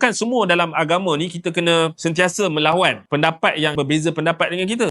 bukan semua dalam agama ni kita kena sentiasa melawan pendapat yang berbeza pendapat dengan kita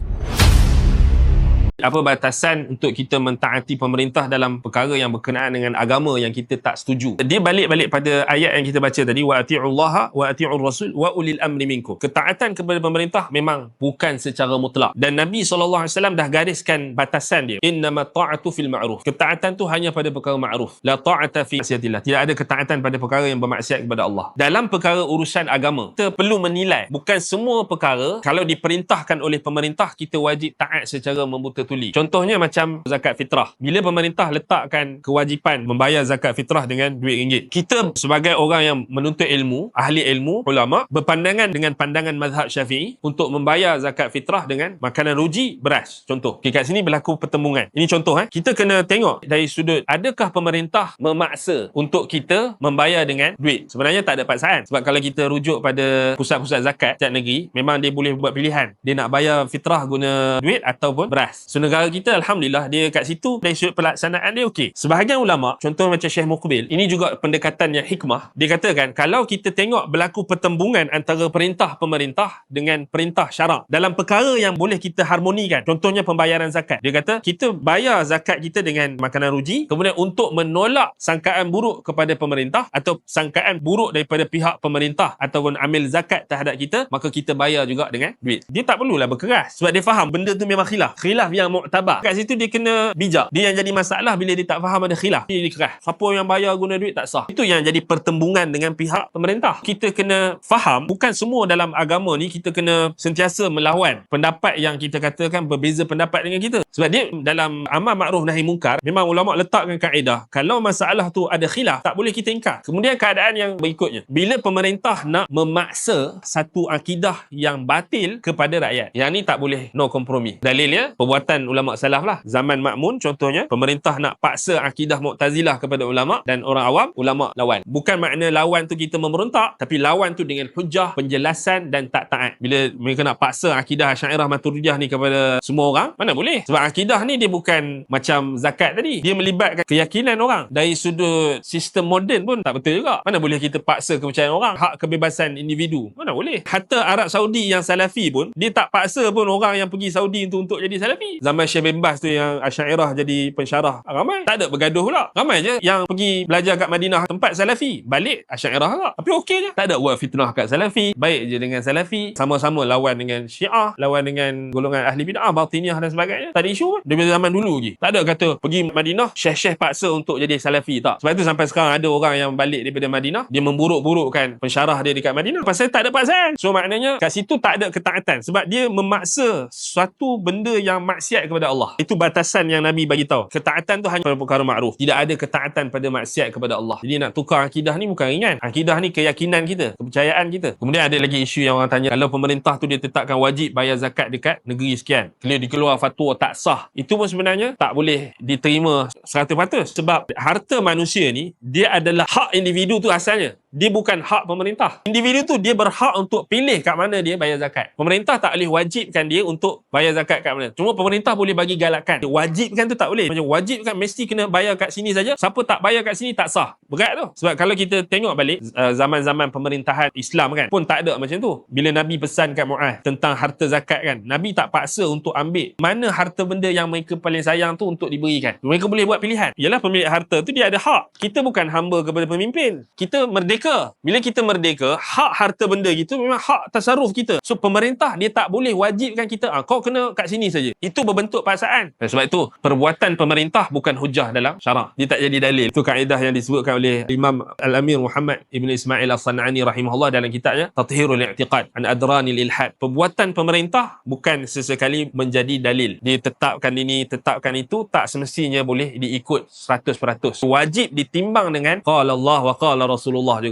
apa batasan untuk kita mentaati pemerintah dalam perkara yang berkenaan dengan agama yang kita tak setuju. Dia balik-balik pada ayat yang kita baca tadi wa atiullaha wa atiur rasul wa ulil amri minkum. Ketaatan kepada pemerintah memang bukan secara mutlak dan Nabi SAW dah gariskan batasan dia. Innama ta'atu fil ma'ruf. Ketaatan tu hanya pada perkara ma'ruf. La ta'ata fi maksiatillah. Tidak ada ketaatan pada perkara yang bermaksiat kepada Allah. Dalam perkara urusan agama, kita perlu menilai bukan semua perkara kalau diperintahkan oleh pemerintah kita wajib taat secara membuta tuli. Contohnya macam zakat fitrah. Bila pemerintah letakkan kewajipan membayar zakat fitrah dengan duit ringgit. Kita sebagai orang yang menuntut ilmu, ahli ilmu, ulama, berpandangan dengan pandangan mazhab syafi'i untuk membayar zakat fitrah dengan makanan ruji, beras. Contoh. Okay, kat sini berlaku pertembungan. Ini contoh. Eh. Kita kena tengok dari sudut adakah pemerintah memaksa untuk kita membayar dengan duit. Sebenarnya tak ada paksaan. Sebab kalau kita rujuk pada pusat-pusat zakat setiap negeri, memang dia boleh buat pilihan. Dia nak bayar fitrah guna duit ataupun beras. So negara kita Alhamdulillah dia kat situ dari sudut pelaksanaan dia okey. Sebahagian ulama, contoh macam Syekh Muqbil, ini juga pendekatan yang hikmah. Dia katakan kalau kita tengok berlaku pertembungan antara perintah pemerintah dengan perintah syarak dalam perkara yang boleh kita harmonikan, contohnya pembayaran zakat. Dia kata kita bayar zakat kita dengan makanan ruji, kemudian untuk menolak sangkaan buruk kepada pemerintah atau sangkaan buruk daripada pihak pemerintah ataupun amil zakat terhadap kita, maka kita bayar juga dengan duit. Dia tak perlulah berkeras sebab dia faham benda tu memang khilaf. Khilaf yang sabar. Kat situ dia kena bijak. Dia yang jadi masalah bila dia tak faham ada khilaf. Dia dikerah. Siapa yang bayar guna duit tak sah. Itu yang jadi pertembungan dengan pihak pemerintah. Kita kena faham bukan semua dalam agama ni kita kena sentiasa melawan pendapat yang kita katakan berbeza pendapat dengan kita. Sebab dia dalam amal makruf nahi mungkar memang ulama letakkan kaedah kalau masalah tu ada khilaf tak boleh kita ingkar. Kemudian keadaan yang berikutnya. Bila pemerintah nak memaksa satu akidah yang batil kepada rakyat. Yang ni tak boleh no kompromi. Dalilnya perbuatan ulama salaf lah. Zaman makmun contohnya, pemerintah nak paksa akidah Mu'tazilah kepada ulama dan orang awam, ulama lawan. Bukan makna lawan tu kita memberontak, tapi lawan tu dengan hujah, penjelasan dan tak taat. Bila mereka nak paksa akidah Syairah Maturidiyah ni kepada semua orang, mana boleh? Sebab akidah ni dia bukan macam zakat tadi. Dia melibatkan keyakinan orang. Dari sudut sistem moden pun tak betul juga. Mana boleh kita paksa kepercayaan orang? Hak kebebasan individu. Mana boleh? Hatta Arab Saudi yang Salafi pun, dia tak paksa pun orang yang pergi Saudi untuk, untuk jadi Salafi. Zaman Syekh bin Bas tu yang Asyairah jadi pensyarah. Ramai. Tak ada bergaduh pula. Ramai je yang pergi belajar kat Madinah tempat Salafi. Balik Asyairah juga. Tapi okey je. Tak ada buat fitnah kat Salafi. Baik je dengan Salafi. Sama-sama lawan dengan Syiah. Lawan dengan golongan Ahli Bid'ah, Batiniyah dan sebagainya. Tak ada isu pun. Daripada zaman dulu lagi. Tak ada kata pergi Madinah, syekh-syekh paksa untuk jadi Salafi. Tak. Sebab itu sampai sekarang ada orang yang balik daripada Madinah. Dia memburuk-burukkan pensyarah dia dekat Madinah. Pasal tak ada paksaan. So maknanya kat situ tak ada ketaatan. Sebab dia memaksa suatu benda yang maksiat kepada Allah. Itu batasan yang Nabi bagi tahu. Ketaatan tu hanya pada perkara makruf. Tidak ada ketaatan pada maksiat kepada Allah. Jadi nak tukar akidah ni bukan ringan. Akidah ni keyakinan kita, kepercayaan kita. Kemudian ada lagi isu yang orang tanya, kalau pemerintah tu dia tetapkan wajib bayar zakat dekat negeri sekian. Kalau dikeluar fatwa tak sah. Itu pun sebenarnya tak boleh diterima 100%. Sebab harta manusia ni, dia adalah hak individu tu asalnya dia bukan hak pemerintah. Individu tu dia berhak untuk pilih kat mana dia bayar zakat. Pemerintah tak boleh wajibkan dia untuk bayar zakat kat mana. Cuma pemerintah boleh bagi galakan. Wajibkan tu tak boleh. Macam wajibkan mesti kena bayar kat sini saja. Siapa tak bayar kat sini tak sah. Berat tu. Sebab kalau kita tengok balik uh, zaman-zaman pemerintahan Islam kan pun tak ada macam tu. Bila Nabi pesan kat Mu'ah tentang harta zakat kan. Nabi tak paksa untuk ambil mana harta benda yang mereka paling sayang tu untuk diberikan. Mereka boleh buat pilihan. Yalah pemilik harta tu dia ada hak. Kita bukan hamba kepada pemimpin. Kita merdeka merdeka. Bila kita merdeka, hak harta benda gitu memang hak tasarruf kita. So pemerintah dia tak boleh wajibkan kita, ah, kau kena kat sini saja. Itu berbentuk paksaan. Dan sebab itu, perbuatan pemerintah bukan hujah dalam syarak. Dia tak jadi dalil. Itu kaedah yang disebutkan oleh Imam Al-Amir Muhammad Ibn Ismail Al-Sanani rahimahullah dalam kitabnya Tathirul I'tiqad an Adranil Ilhad. Perbuatan pemerintah bukan sesekali menjadi dalil. Dia tetapkan ini, tetapkan itu tak semestinya boleh diikut 100%. Wajib ditimbang dengan qala Allah wa qala Rasulullah juga